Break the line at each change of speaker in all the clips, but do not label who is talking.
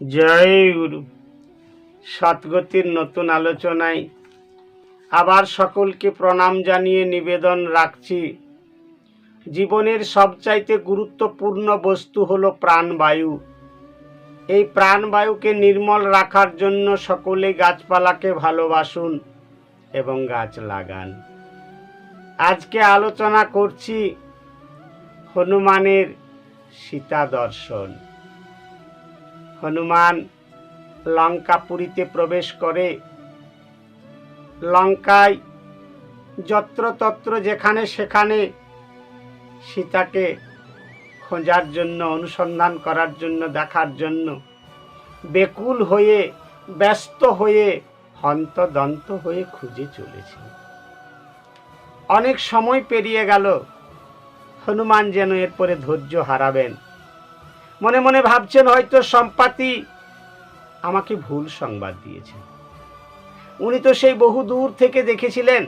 জয় গুরু। সৎগতির নতুন আলোচনায় আবার সকলকে প্রণাম জানিয়ে নিবেদন রাখছি। জীবনের সবচাইতে গুরুত্বপূর্ণ বস্তু হল প্রাণবায়ু। এই প্রাণবায়ুকে নির্মল রাখার জন্য সকলে গাছপালাকে ভালোবাসুন এবং গাছ লাগান। আজকে আলোচনা করছি হনুমানের সীতা দর্শন হনুমান লঙ্কাপুরীতে প্রবেশ করে। লঙ্কায় যত্রতত্র যেখানে সেখানে সীতাকে খোঁজার জন্য, অনুসন্ধান করার জন্য, দেখার জন্য বেকুল হয়ে, ব্যস্ত হয়ে, হন্তদন্ত হয়ে খুঁজে চলেছে। অনেক সময় পেরিয়ে গেল। হনুমান যেন এরপরে ধৈর্য হারাবেন। মনে মনে ভাবছেন হয়তো সম্পাতি আমাকে ভুল সংবাদ দিয়েছেন। উনি তো সেই বহু দূর থেকে দেখেছিলেন।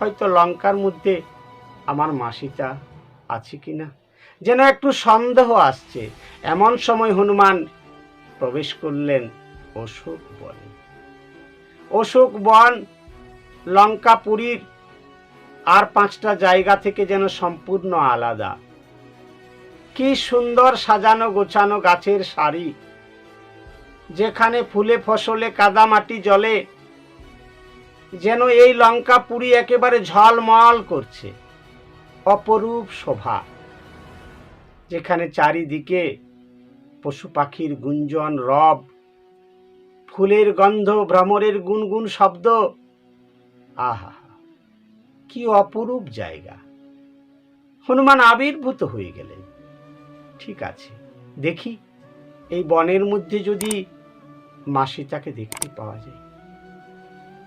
হয়তো লঙ্কার মধ্যে আমার মাসিটা আছে কি না যেন একটু সন্দেহ আসছে। এমন সময় হনুমান প্রবেশ করলেন অশোক বনে। অশোক বন, লঙ্কাপুরীর আর পাঁচটা জায়গা থেকে যেন সম্পূর্ণ আলাদা। কি সুন্দর সাজানো গোছানো গাছের সারি। যেখানে ফুলে ফসলে কাদামাটি জলে, যেন এই লঙ্কা পুরি একেবারে ঝলমল করছে। অপরূপ শোভা, যেখানে চারিদিকে পশু পাখির গুঞ্জন, রব, ফুলের গন্ধ, ভ্রমরের গুনগুন শব্দ। আহা, কি অপরূপ জায়গা। হনুমান আবির্ভূত হয়ে গেলেন। ঠিক আছে। দেখি, এই বনের মধ্যে যদি মাসিটাকে দেখতে পাওয়া যায়।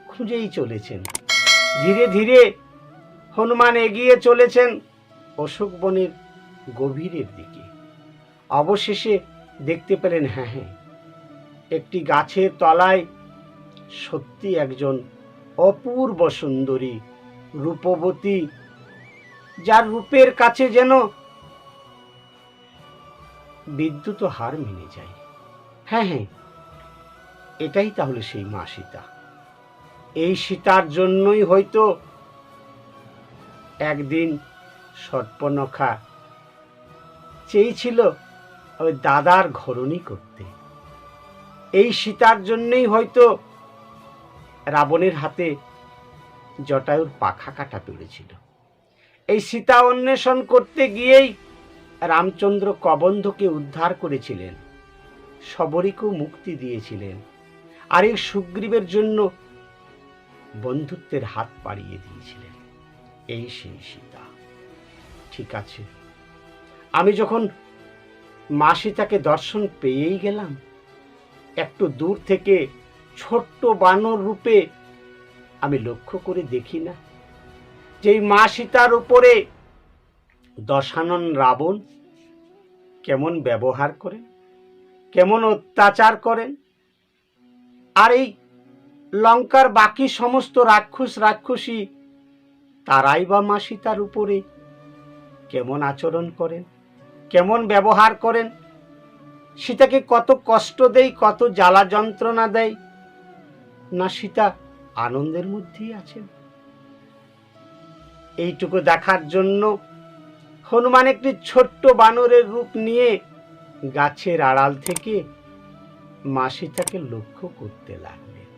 খুঁজেই চলেছেন। ধীরে ধীরে হনুমান এগিয়ে চলেছেন অশোক বনের গভীরের দিকে। অবশেষে দেখতে পেলেন হ্যাঁ হ্যাঁ একটি গাছের তলায় সত্যি একজন অপূর্ব সুন্দরী রূপবতী, যার রূপের কাছে যেন বিদ্যুৎ হার মেনে যায়। হ্যাঁ হ্যাঁ এটাই তাহলে সেই মা সীতা। এই সীতার জন্যই হয়তো একদিন সর্পনখা চেয়েছিল ওই দাদার ঘরণী করতে। এই সীতার জন্যই হয়তো রাবণের হাতে জটায়ুর পাখা কাটা পেরেছিল এই সীতা অন্বেষণ করতে গিয়েই রামচন্দ্র কবন্ধকে উদ্ধার করেছিলেন। শবরীকেও মুক্তি দিয়েছিলেন। আর এই সুগ্রীবের জন্য বন্ধুত্বের হাত পাড়িয়ে দিয়েছিলেন। এই সেই সীতা। ঠিক আছে। আমি যখন মা সীতাকে দর্শন পেয়েই গেলাম, একটু দূর থেকে ছোট্ট বানর রূপে আমি লক্ষ্য করে দেখি না যেই মা সীতার উপরে দশানন রাবণ কেমন ব্যবহার করেন? কেমন অত্যাচার করেন? আর এই লঙ্কার বাকি সমস্ত রাক্ষস রাক্ষসী তারাই বা মা সীতার উপরে কেমন আচরণ করেন? কেমন ব্যবহার করেন? সীতাকে কত কষ্ট দেয়, কত জ্বালা যন্ত্রণা দেয়? না সীতা আনন্দের মধ্যেই আছেন। এইটুকু দেখার জন্য হনুমান একটি ছোট্ট বানরের রূপ নিয়ে গাছের আড়াল থেকে মা সীতাকে লক্ষ্য করতে লাগলেন।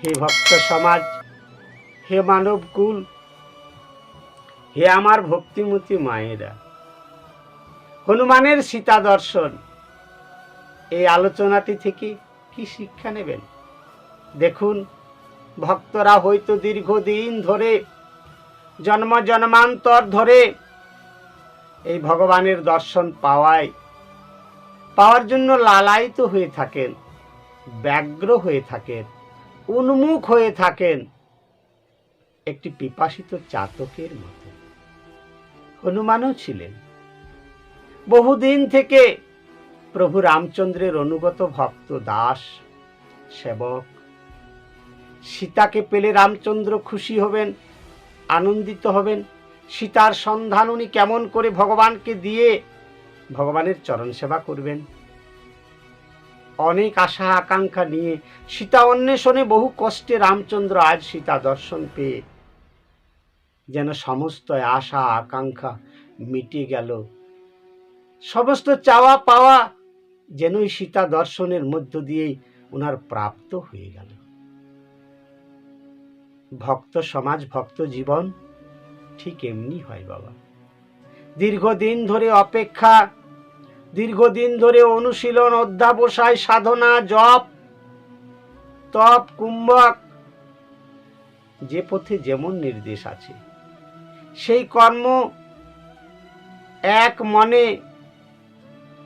হে ভক্ত সমাজ, হে মানব কুল, হে আমার ভক্তিমতী মায়েরা, হনুমানের সীতা দর্শন, এই আলোচনাটি থেকে কি শিক্ষা নেবেন? দেখুন, ভক্তরা হয়তো দীর্ঘদিন ধরে জন্ম জন্মান্তর ধরে এই ভগবানের দর্শন পাওয়ায়, পাওয়ার জন্য লালায়িত হয়ে থাকেন, ব্যগ্র হয়ে থাকেন, উন্মুখ হয়ে থাকেন। একটি পিপাসিত চাতকের মতো। হনুমানও ছিলেন। বহুদিন থেকে প্রভু রামচন্দ্রের অনুগত ভক্ত, দাস, সেবক। সীতাকে পেলে রামচন্দ্র খুশি হবেন, আনন্দিত হবেন। সীতার সন্ধান উনি কেমন করে ভগবানকে দিয়ে ভগবানের চরণ সেবা করবেন? অনেক আশা, আকাঙ্ক্ষা নিয়ে সীতা অন্বেষণে বহু কষ্টে রামচন্দ্র আজ সীতা দর্শন পেয়ে। যেন সমস্ত আশা, আকাঙ্ক্ষা মিটে গেল। সমস্ত চাওয়া পাওয়া যেন সীতা দর্শনের মধ্য দিয়েই ওনার প্রাপ্ত হয়ে গেল। ভক্ত সমাজ, ভক্ত জীবন ঠিক এমনি হয় বাবা। দীর্ঘদিন ধরে অপেক্ষা, দীর্ঘদিন ধরে অনুশীলন, অধ্যাবসায়, সাধনা, জপ, তপ, কুম্ভক, যে পথে যেমন নির্দেশ আছে, সেই কর্ম এক মনে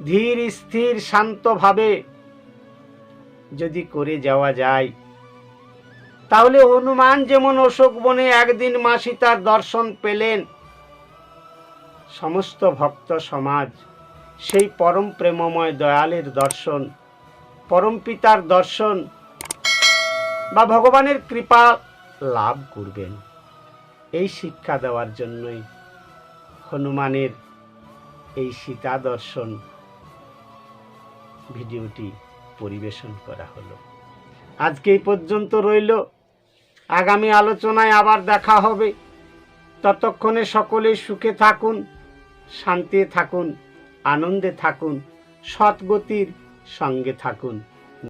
ধীর, স্থির, শান্তভাবে যদি করে যাওয়া যায় তাহলে হনুমান যেমন অশোক বনে একদিন মা সীতার দর্শন পেলেন। সমস্ত ভক্ত সমাজ, সেই পরম প্রেমময় দয়ালের দর্শন, পরম পিতার দর্শন বা ভগবানের কৃপা লাভ করবেন। এই শিক্ষা দেওয়ার জন্যই হনুমানের এই সীতা দর্শন ভিডিওটি পরিবেশন করা হলো। আজকে এই পর্যন্ত রইল। আগামী আলোচনায় আবার দেখা হবে। ততক্ষণে সকলে সুখে থাকুন শান্তি থাকুন, আনন্দে থাকুন, সৎগতির সঙ্গে থাকুন।